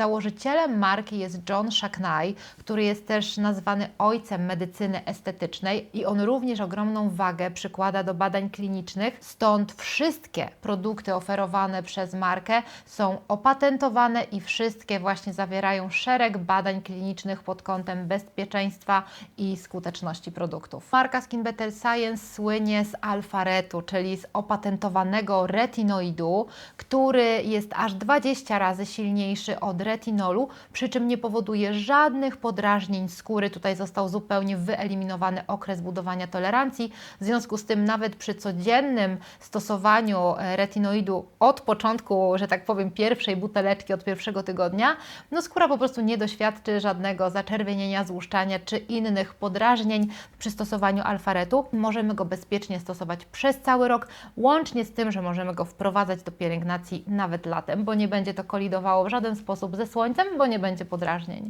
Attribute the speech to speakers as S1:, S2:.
S1: Założycielem marki jest John Shacknai, który jest też nazwany ojcem medycyny estetycznej i on również ogromną wagę przykłada do badań klinicznych, stąd wszystkie produkty oferowane przez markę są opatentowane i wszystkie właśnie zawierają szereg badań klinicznych pod kątem bezpieczeństwa i skuteczności produktów. Marka Skin Better Science słynie z alfaretu, czyli z opatentowanego retinoidu, który jest aż 20 razy silniejszy od retinolu, przy czym nie powoduje żadnych podrażnień skóry. Tutaj został zupełnie wyeliminowany okres budowania tolerancji. W związku z tym, nawet przy codziennym stosowaniu e, retinoidu od początku, że tak powiem, pierwszej buteleczki, od pierwszego tygodnia, no skóra po prostu nie doświadczy żadnego zaczerwienienia, złuszczania czy innych podrażnień przy stosowaniu alfaretu. Możemy go bezpiecznie stosować przez cały rok, łącznie z tym, że możemy go wprowadzać do pielęgnacji nawet latem, bo nie będzie to kolidowało w żaden sposób ze słońcem, bo nie będzie podrażnień.